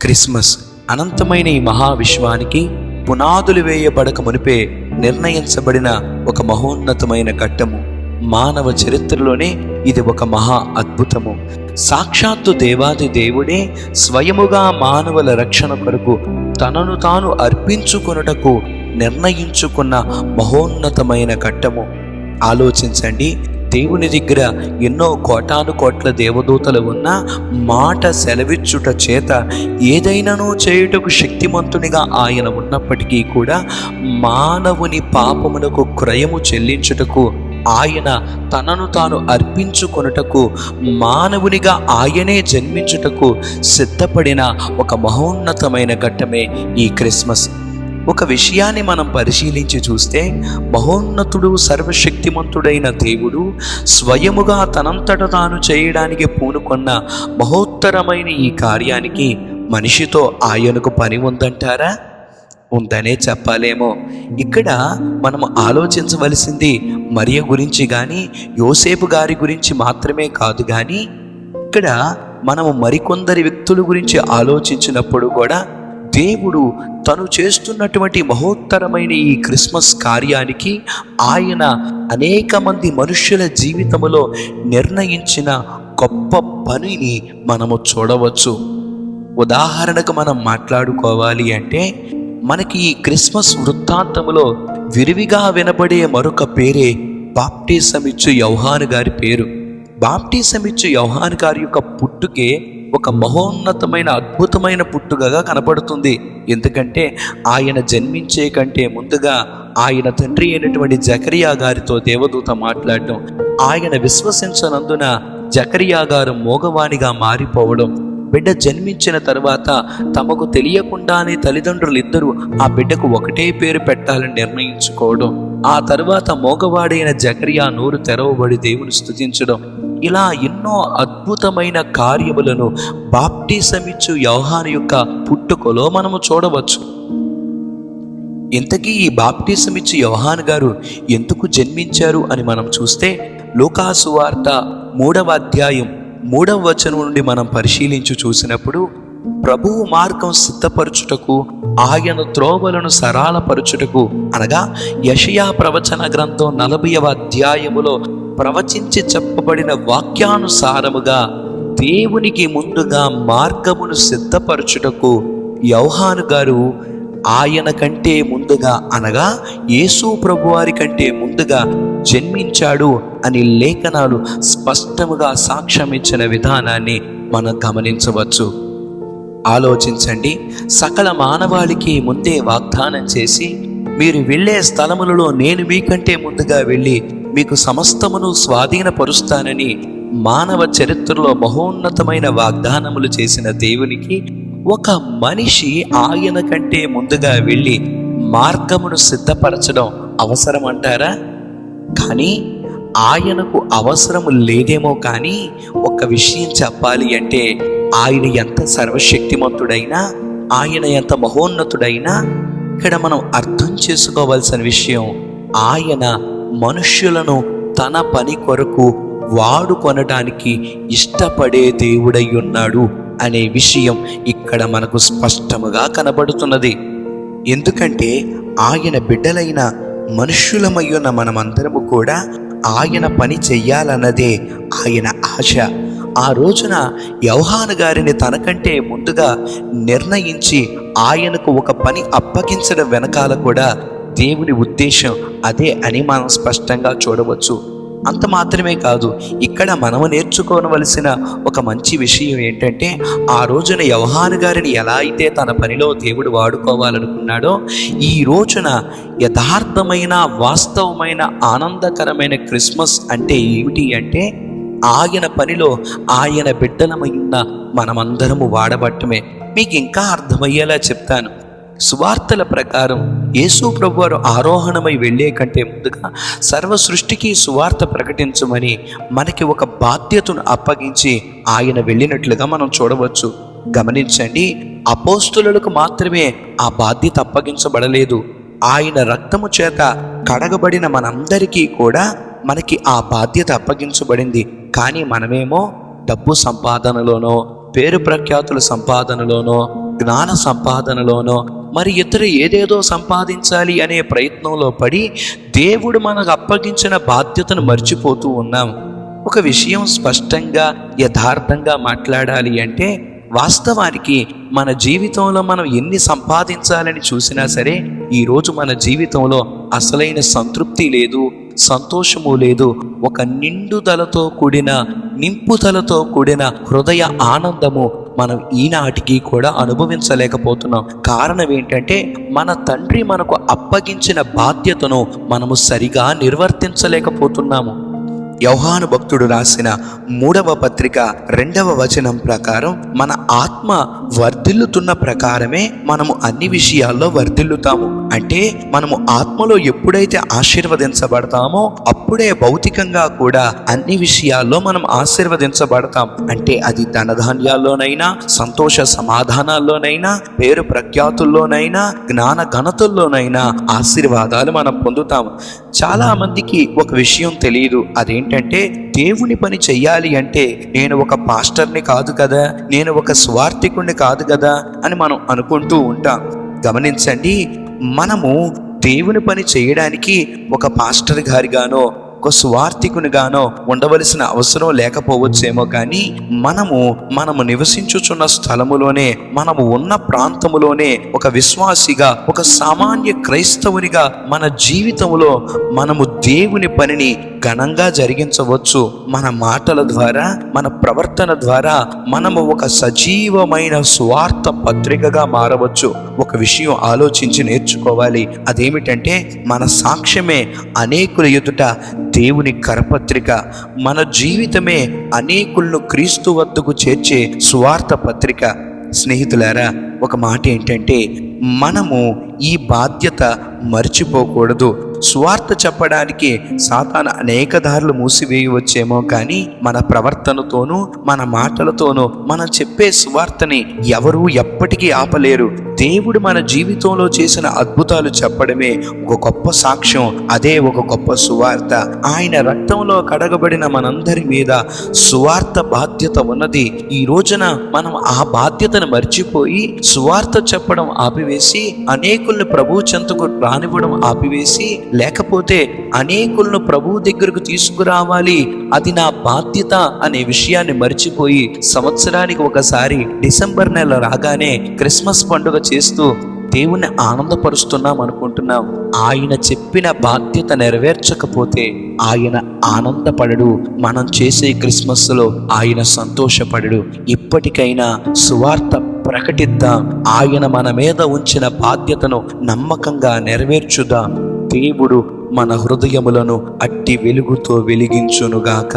Christmas అనంతమైన ఈ మహావిశ్వానికి పునాదులు వేయబడక మునిపే నిర్ణయించబడిన ఒక మహోన్నతమైన ఘట్టము. మానవ చరిత్రలోనే ఇది ఒక మహా అద్భుతము. సాక్షాత్తు దేవాది దేవుడే స్వయముగా మానవుల రక్షణ కొరకు తనను తాను అర్పించుకొనుటకు నిర్ణయించుకున్న మహోన్నతమైన ఘట్టము. ఆలోచించండి దేవుని దగ్గర ఎన్నో కోటాను కోట్ల దేవదూతలు ఉన్న మాట సెలవిచ్చుట చేత ఏదైనానో చేయుటకు శక్తిమంతునిగా ఆయన ఉన్నప్పటికీ కూడా మానవుని పాపమునకు క్రయము చెల్లించుటకు ఆయన తనను తాను అర్పించుకొనుటకు మానవునిగా ఆయనే జన్మించుటకు సిద్ధపడిన ఒక మహోన్నతమైన ఘట్టమే ఈ క్రిస్మస్. ఒక విషయాన్ని మనం పరిశీలించి చూస్తే మహోన్నతుడు సర్వశక్తిమంతుడైన దేవుడు స్వయముగా తనంతట తాను చేయడానికి పూనుకొన్న మహోత్తరమైన ఈ కార్యానికి మనిషితో ఆయనకు పని ఉందంటారా? ఉందనే చెప్పాలేమో. ఇక్కడ మనం ఆలోచించవలసింది మరియ గురించి కానీ యోసేపు గారి గురించి మాత్రమే కాదు కానీ ఇక్కడ మనము మరికొందరి వ్యక్తుల గురించి ఆలోచించినప్పుడు కూడా దేవుడు తను చేస్తున్నటువంటి మహోత్తరమైన ఈ క్రిస్మస్ కార్యానికి ఆయన అనేక మంది మనుష్యుల జీవితంలో నిర్ణయించిన గొప్ప పనిని మనము చూడవచ్చు. ఉదాహరణకు మనం మాట్లాడుకోవాలి అంటే మనకి ఈ క్రిస్మస్ వృత్తాంతములో విరివిగా వినబడే మరొక పేరే బాప్టిసమిచ్చు యౌహాను గారి పేరు. బాప్టిసమిచ్చు యౌహాన్ గారి యొక్క పుట్టుకే ఒక మహోన్నతమైన అద్భుతమైన పుట్టుకగా కనపడుతుంది. ఎందుకంటే ఆయన జన్మించే కంటే ముందుగా ఆయన తండ్రి అయినటువంటి జకరియా గారితో దేవదూత మాట్లాడటం ఆయన విశ్వసించనందున జకరియా గారు మోగవాణిగా మారిపోవడం బిడ్డ జన్మించిన తర్వాత తమకు తెలియకుండానే తల్లిదండ్రులు ఇద్దరు ఆ బిడ్డకు ఒకటే పేరు పెట్టాలని నిర్ణయించుకోవడం ఆ తర్వాత మోగవాడైన జకరియా నోరు తెరవబడి దేవుని స్థుతించడం ఇలా ఎన్నో అద్భుతమైన కార్యములను బాప్టిసమిచ్చు యౌహాను యొక్క పుట్టుకలో మనము చూడవచ్చు. ఇంతకీ ఈ బాప్టిజం ఇచ్చి యోహాన్ గారు ఎందుకు జన్మించారు అని మనం చూస్తే లోకాసు వార్త మూడవ అధ్యాయం మూడవ వచనం నుండి మనం పరిశీలించి చూసినప్పుడు ప్రభువు మార్గం సిద్ధపరచుటకు ఆయన త్రోవలను సరళపరచుటకు అనగా యషయా ప్రవచన గ్రంథం నలభైవ అధ్యాయములో ప్రవచించి చెప్పబడిన వాక్యానుసారముగా దేవునికి ముందుగా మార్గమును సిద్ధపరచుటకు యౌహాను గారు ఆయన కంటే ముందుగా అనగా యేసు ప్రభువారి కంటే ముందుగా జన్మించాడు అని లేఖనాలు స్పష్టముగా సాక్ష్యమిచ్చిన విధానాన్ని మనం గమనించవచ్చు. ఆలోచించండి. సకల మానవాళికి ముందే వాగ్దానం చేసి మీరు వెళ్ళే స్థలములలో నేను మీకంటే ముందుగా వెళ్ళి మీకు సమస్తమును స్వాధీనపరుస్తానని మానవ చరిత్రలో మహోన్నతమైన వాగ్దానములు చేసిన దేవునికి ఒక మనిషి ఆయన కంటే ముందుగా వెళ్ళి మార్గమును సిద్ధపరచడం అవసరం అంటారా కానీ ఆయనకు అవసరము లేదేమో కానీ ఒక విషయం చెప్పాలి అంటే ఆయన ఎంత సర్వశక్తిమంతుడైనా ఆయన ఎంత మహోన్నతుడైనా ఇక్కడ మనం అర్థం చేసుకోవాల్సిన విషయం ఆయన మనుష్యులను తన పని కొరకు వాడుకొనడానికి ఇష్టపడే దేవుడై ఉన్నాడు అనే విషయం ఇక్కడ మనకు స్పష్టముగా కనబడుతున్నది. ఎందుకంటే ఆయన బిడ్డలైన మనుష్యులమయ్యున్న మనమందరము కూడా ఆయన పని చెయ్యాలన్నదే ఆయన ఆశ. ఆ రోజున యౌహాను గారిని తనకంటే ముందుగా నిర్ణయించి ఆయనకు ఒక పని అప్పగించడం వెనకాల కూడా దేవుని ఉద్దేశం అదే అని మనం స్పష్టంగా చూడవచ్చు. అంత మాత్రమే కాదు ఇక్కడ మనము నేర్చుకోవలసిన ఒక మంచి విషయం ఏంటంటే ఆ రోజున యవహాను గారిని ఎలా అయితే తన పనిలో దేవుడు వాడుకోవాలనుకున్నాడో ఈ రోజున యథార్థమైన వాస్తవమైన ఆనందకరమైన క్రిస్మస్ అంటే ఏమిటి అంటే ఆయన పనిలో ఆయన బిడ్డలమైన మనమందరము వాడబట్టమే. మీకు ఇంకా అర్థమయ్యేలా చెప్తాను. సువార్తల ప్రకారం యేసు ప్రభు వారు ఆరోహణమై వెళ్ళే కంటే ముందుగా సర్వ సృష్టికి సువార్త ప్రకటించమని మనకి ఒక బాధ్యతను అప్పగించి ఆయన వెళ్ళినట్లుగా మనం చూడవచ్చు. గమనించండి అపోస్తులకు మాత్రమే ఆ బాధ్యత అప్పగించబడలేదు. ఆయన రక్తము చేత కడగబడిన మనందరికీ కూడా మనకి ఆ బాధ్యత అప్పగించబడింది. కానీ మనమేమో డబ్బు సంపాదనలోనో పేరు ప్రఖ్యాతుల సంపాదనలోనో జ్ఞాన సంపాదనలోనో మరి ఇతరు ఏదేదో సంపాదించాలి అనే ప్రయత్నంలో పడి దేవుడు మనకు అప్పగించిన బాధ్యతను మర్చిపోతూ ఉన్నాం. ఒక విషయం స్పష్టంగా యథార్థంగా మాట్లాడాలి అంటే వాస్తవానికి మన జీవితంలో మనం ఎన్ని సంపాదించాలని చూసినా సరే ఈరోజు మన జీవితంలో అసలైన సంతృప్తి లేదు సంతోషము లేదు. ఒక నిండుదలతో కూడిన నింపుదలతో కూడిన హృదయ ఆనందము మనం ఈనాటికి కూడా అనుభవించలేకపోతున్నాం. కారణం ఏంటంటే మన తండ్రి మనకు అప్పగించిన బాధ్యతను మనము సరిగా నిర్వర్తించలేకపోతున్నాము. యౌహాను భక్తుడు రాసిన మూడవ పత్రిక రెండవ వచనం ప్రకారం మన ఆత్మ వర్ధిల్లుతున్న ప్రకారమే మనము అన్ని విషయాల్లో వర్ధిల్లుతాము. అంటే మనము ఆత్మలో ఎప్పుడైతే ఆశీర్వదించబడతామో అప్పుడే భౌతికంగా కూడా అన్ని విషయాల్లో మనం ఆశీర్వదించబడతాం. అంటే అది ధనధాన్యాల్లోనైనా సంతోష సమాధానాల్లోనైనా పేరు ప్రఖ్యాతుల్లోనైనా జ్ఞాన ఘనతల్లోనైనా ఆశీర్వాదాలు మనం పొందుతాము. చాలా మందికి ఒక విషయం తెలియదు ఏంటంటే దేవుని పని చెయ్యాలి అంటే నేను ఒక పాస్టర్ని కాదు కదా నేను ఒక స్వార్థికుణ్ణి కాదు కదా అని మనం అనుకుంటూ ఉంటాం. గమనించండి మనము దేవుని పని చేయడానికి ఒక పాస్టర్ గారిగానో ఒక స్వార్థికునిగానో ఉండవలసిన అవసరం లేకపోవచ్చేమో కానీ మనము మనము నివసించుచున్న స్థలములోనే మనము ఉన్న ప్రాంతములోనే ఒక విశ్వాసిగా ఒక సామాన్య క్రైస్తవునిగా మన జీవితంలో మనము దేవుని పనిని ఘనంగా జరిగించవచ్చు. మన మాటల ద్వారా మన ప్రవర్తన ద్వారా మనము ఒక సజీవమైన స్వార్థ పత్రికగా మారవచ్చు. ఒక విషయం ఆలోచించి నేర్చుకోవాలి. అదేమిటంటే మన సాక్ష్యమే అనేకుల ఎదుట దేవుని కరపత్రిక. మన జీవితమే అనేకులను క్రీస్తు వద్దకు చేర్చే స్వార్థ పత్రిక. స్నేహితులారా ఒక మాట ఏంటంటే మనము ఈ బాధ్యత మర్చిపోకూడదు. సువార్త చెప్పడానికి సాతాను అనేక దారులు మూసివేయవచ్చేమో కానీ మన ప్రవర్తనతోనూ మన మాటలతోనూ మనం చెప్పే స్వార్థని ఎవరూ ఎప్పటికీ ఆపలేరు. దేవుడు మన జీవితంలో చేసిన అద్భుతాలు చెప్పడమే ఒక గొప్ప సాక్ష్యం అదే ఒక గొప్ప సువార్త. ఆయన రక్తంలో కడగబడిన మనందరి మీద సువార్త బాధ్యత ఉన్నది. ఈ రోజున మనం ఆ బాధ్యతను మర్చిపోయి సువార్త చెప్పడం ఆపివేసి అనేకుల్ని ప్రభు చెంతకు రానివ్వడం ఆపివేసి లేకపోతే అనేకులను ప్రభు దగ్గరకు తీసుకురావాలి. అది నా బాధ్యత అనే విషయాన్ని మర్చిపోయి సంవత్సరానికి ఒకసారి డిసెంబర్ నెల రాగానే క్రిస్మస్ పండుగ చేస్తూ దేవుణ్ణి ఆనందపరుస్తున్నాం అనుకుంటున్నాం. ఆయన చెప్పిన బాధ్యత నెరవేర్చకపోతే ఆయన ఆనందపడడు. మనం చేసే క్రిస్మస్లో ఆయన సంతోషపడడు. ఇప్పటికైనా సువార్త ప్రకటిద్దాం. ఆయన మన మీద ఉంచిన బాధ్యతను నమ్మకంగా నెరవేర్చుదాం. దేవుడు మన హృదయములను అట్టి వెలుగుతో వెలిగించునుగాక.